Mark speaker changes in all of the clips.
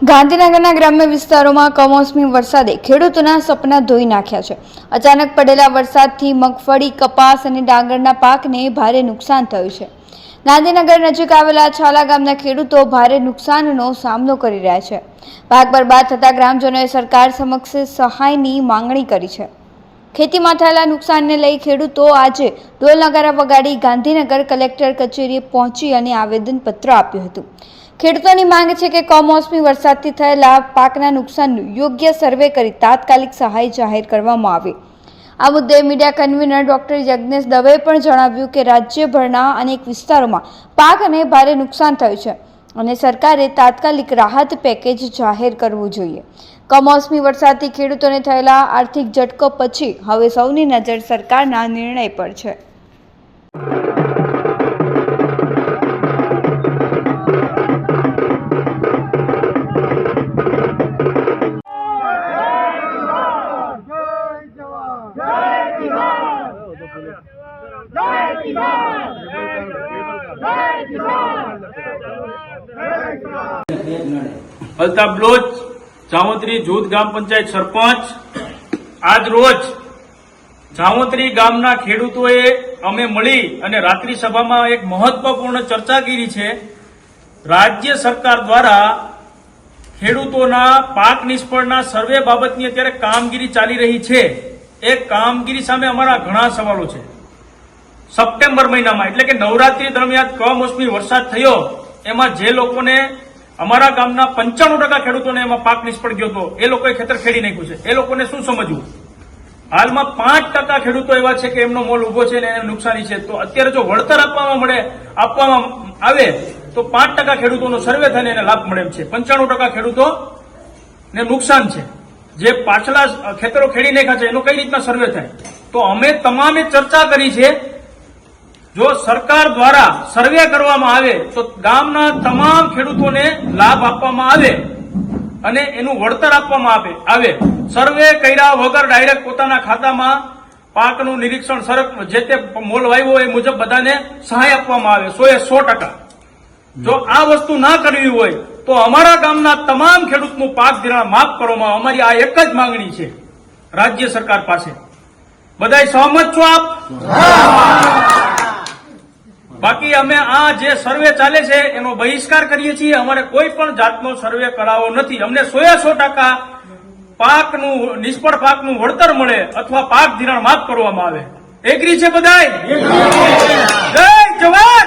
Speaker 1: ગાંધીનગરના ગ્રામ્ય વિસ્તારોમાં કમોસમી વરસાદે ખેડૂતોના સપના ધોઈ નાખ્યા છે. અચાનક પડેલા વરસાદથી મગફળી, કપાસ અને ડાંગરના પાકને ભારે નુકસાન થયું છે. ગાંધીનગર નજીક આવેલા છાલા ગામના ખેડૂતો ભારે નુકસાનનો સામનો કરી રહ્યા છે. પાક બરબાદ થતાં ગ્રામજનોએ સરકાર સમક્ષ સહાયની માંગણી કરી છે. ખેતીમાં થયેલા નુકસાનને લઈ ખેડૂતો આજે ઢોલ નગારા વગાડી ગાંધીનગર કલેક્ટર કચેરીએ પહોંચી અને આવેદનપત્ર આપ્યું હતું. ખેડૂતોની માંગ છે કે કમોસમી વરસાદથી થયેલા પાકના નુકસાનનું યોગ્ય સર્વે કરી તાત્કાલિક સહાય જાહેર કરવામાં આવે. આ મુદ્દે મીડિયા કન્વીનર ડોક્ટર યજ્ઞેશ દવેએ પણ જણાવ્યું કે રાજ્યભરના અનેક વિસ્તારોમાં પાકને ભારે નુકસાન થયું છે અને સરકારે તાત્કાલિક રાહત પેકેજ જાહેર કરવું જોઈએ. કમોસમી વરસાદથી ખેડૂતોને થયેલા આર્થિક ઝટકો પછી હવે સૌની નજર સરકારના નિર્ણય પર છે.
Speaker 2: અલ્તાફ બ્લોચ જામોત્રી જૂથ ગ્રામ પંચાયત સરપંચ. આજ રોજ જામોત્રી ગામના ખેડૂતોએ અમે મળી અને રાત્રિ સભામાં એક મહત્વપૂર્ણ ચર્ચા કરી છે. રાજ્ય સરકાર દ્વારા ખેડૂતોના પાક નિષ્ફળના સર્વે બાબતની અત્યારે કામગીરી ચાલી રહી છે. એ કામગીરી સામે અમારા ઘણા સવાલો છે. સપ્ટેમ્બર મહિનામાં, એટલે કે નવરાત્રી દરમિયાન કમોસમી વરસાદ થયો, એમાં જે લોકોને અમારા ગામના પંચાણું ટકા ખેડૂતોને એમાં પાક નિષ્ફળ ગયો હતો, એ લોકોએ ખેતર ખેડી નાખ્યું છે. એ લોકોને શું સમજવું? હાલમાં પાંચ ટકા ખેડૂતો એવા છે કે એમનો મોલ ઊભો છે ને એને નુકસાની છે. તો અત્યારે જો વળતર આપવામાં મળે, આપવામાં આવે, તો પાંચ ટકા ખેડૂતોનો સર્વે થઈને એને લાભ મળે છે. પંચાણું ટકા ખેડૂતો ને નુકસાન છે. જે પાછલા ખેતરો ખેડી નાખ્યા છે, એનો કઈ રીતના સર્વે થાય? તો અમે તમામે ચર્ચા કરી છે જો સરકાર દ્વારા સર્વે કરવામાં આવે, તો ગામના તમામ ખેડૂતોને લાભ આપવામાં આવે અને એનું વળતર આપવામાં આવે. સર્વે કર્યા વગર ડાયરેક્ટ પોતાના ખાતામાં પાકનું નિરીક્ષણ સરક જે તે મોલ વાવ્યો એ મુજબ બધાને સહાય આપવામાં આવે, સો એ સો ટકા. જો આ વસ્તુ ના કરવી હોય, તો અમારા ગામના તમામ ખેડૂતનું પાક ધિરાણ માફ કરવામાં અમારી આ એક જ માંગણી છે, રાજ્ય સરકાર પાસે. બધાય સહમત છો આપ? બાકી અમે આ જે સર્વે ચાલે છે, એનો બહિષ્કાર કરીએ છીએ. અમારે કોઈ પણ જાતનો સર્વે કરાવો નથી. અમને સોએ સો ટકા પાકનું, નિષ્ફળ પાકનું વળતર મળે અથવા પાક ધિરાણ માફ કરવામાં આવે. એગ્રી છે બધાય? જય જવાન!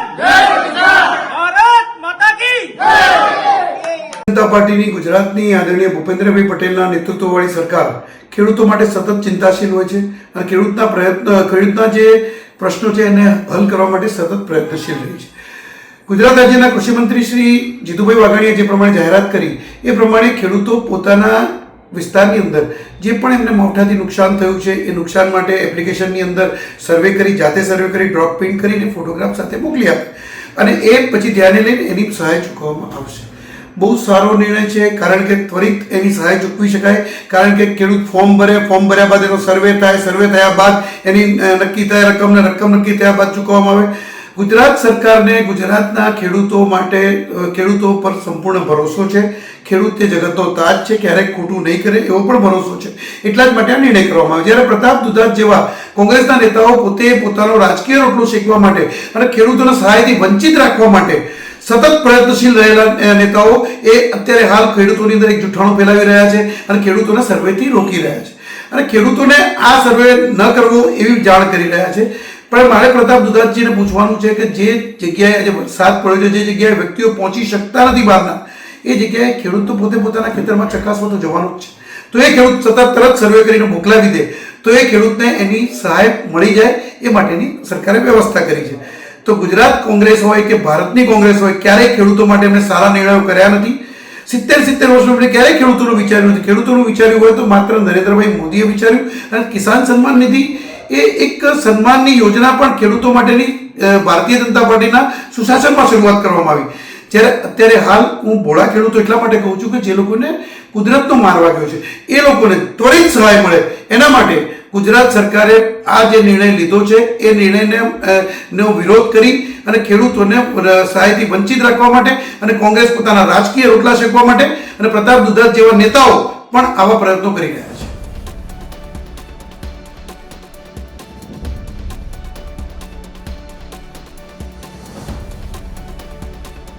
Speaker 3: પાર્ટીની ગુજરાતની આદરણીય ભૂપેન્દ્રભાઈ પટેલના નેતૃત્વવાળી સરકાર ખેડૂતો માટે સતત ચિંતાશીલ હોય છે અને ખેડૂતના પ્રયત્ન, ખેડૂતના જે પ્રશ્નો છે એને હલ કરવા માટે સતત પ્રયત્નશીલ રહી છે. ગુજરાત રાજ્યના કૃષિમંત્રી શ્રી જીતુભાઈ વાઘાણીએ જે પ્રમાણે જાહેરાત કરી, એ પ્રમાણે ખેડૂતો પોતાના વિસ્તારની અંદર, જે પણ એમને મોટાથી નુકસાન થયું છે, એ નુકસાન માટે એપ્લિકેશનની અંદર સર્વે કરી, જાતે સર્વે કરી, ડ્રોપ પ્રિન્ટ કરીને ફોટોગ્રાફ સાથે મોકલી આપે. અને એ પછી ધ્યાને લઈને એની સહાય ચૂકવવામાં આવશે. બહુ સારો નિર્ણય છે, કારણ કે ત્વરિત એની સહાય ચૂકવી શકાય. કારણ કે ખેડૂત ફોર્મ ભરે, ફોર્મ ભર્યા બાદ એનો સર્વે થાય, સર્વે થયા બાદ એની નક્કી થાય રકમને રકમ નક્કી થયા બાદ ચૂકવવામાં આવે. ગુજરાત સરકારને ગુજરાતના ખેડૂતો માટે ખેડૂતો પર સંપૂર્ણ ભરોસો છે. ખેડૂત તે જગતનો તાજ છે ક્યારેક ખોટું નહીં કરે એવો પણ ભરોસો છે. એટલા જ માટે આ નિર્ણય કરવામાં આવ્યો જ્યારે પ્રતાપ દુધાત જેવા કોંગ્રેસના નેતાઓ પોતે પોતાનો રાજકીય રોટલો શેકવા માટે અને ખેડૂતોને સહાયથી વંચિત રાખવા માટે સતત પ્રયત્નશીલ રહેલા નેતાઓ એ અત્યારે હાલ ખેડૂતોની અંદર એક જૂઠાણું ફેલાવી રહ્યા છે અને ખેડૂતોને સર્વેથી રોકી રહ્યા છે. અને ખેડૂતોને આ સર્વે ન કરવો એવી જાણ કરી રહ્યા છે. પણ મારે પ્રતાપ દુધાતજીને પૂછવાનું છે કે જે જગ્યાએ આજે વરસાદ પડ્યો છે, જે જગ્યાએ વ્યક્તિઓ પહોંચી શકતા નથી બહારના, એ જગ્યાએ ખેડૂત તો પોતે પોતાના ખેતરમાં ચકાસવા તો જવાનું જ છે. તો એ ખેડૂત સતત તરત સર્વે કરીને મોકલાવી દે, તો એ ખેડૂતને એની સહાય મળી જાય એ માટેની સરકારે વ્યવસ્થા કરી છે. તો ગુજરાત કોંગ્રેસ હોય કે ભારતની કોંગ્રેસ હોય, ક્યારેય ખેડૂતો માટે એમણે સારા નિર્ણયો કર્યા નથી. સિત્તેર સિત્તેર વર્ષમાં એમણે ક્યારેય ખેડૂતોનું વિચાર્યું નથી. ખેડૂતોનું વિચાર્યું હોય તો માત્ર નરેન્દ્રભાઈ મોદીએ વિચાર્યું અને કિસાન સન્માન નિધિ એ એક સન્માનની યોજના પણ ખેડૂતો માટેની ભારતીય જનતા પાર્ટીના સુશાસનમાં શરૂઆત કરવામાં આવી. જ્યારે અત્યારે હાલ હું ભોળા ખેડૂતો એટલા માટે કહું છું કે જે લોકોને કુદરતનો માર વાગ્યો છે, એ લોકોને ત્વરિત સહાય મળે એના માટે ગુજરાત સરકારે આ જે નિર્ણય લીધો છે, એ નિર્ણયને નો વિરોધ કરી અને ખેડૂતોને સહાયથી વંચિત રાખવા માટે અને કોંગ્રેસ પોતાના રાજકીય રોટલા શેકવા માટે અને પ્રતાપ દુધાત જેવા નેતાઓ પણ આવા પ્રયત્નો કરી રહ્યા છે.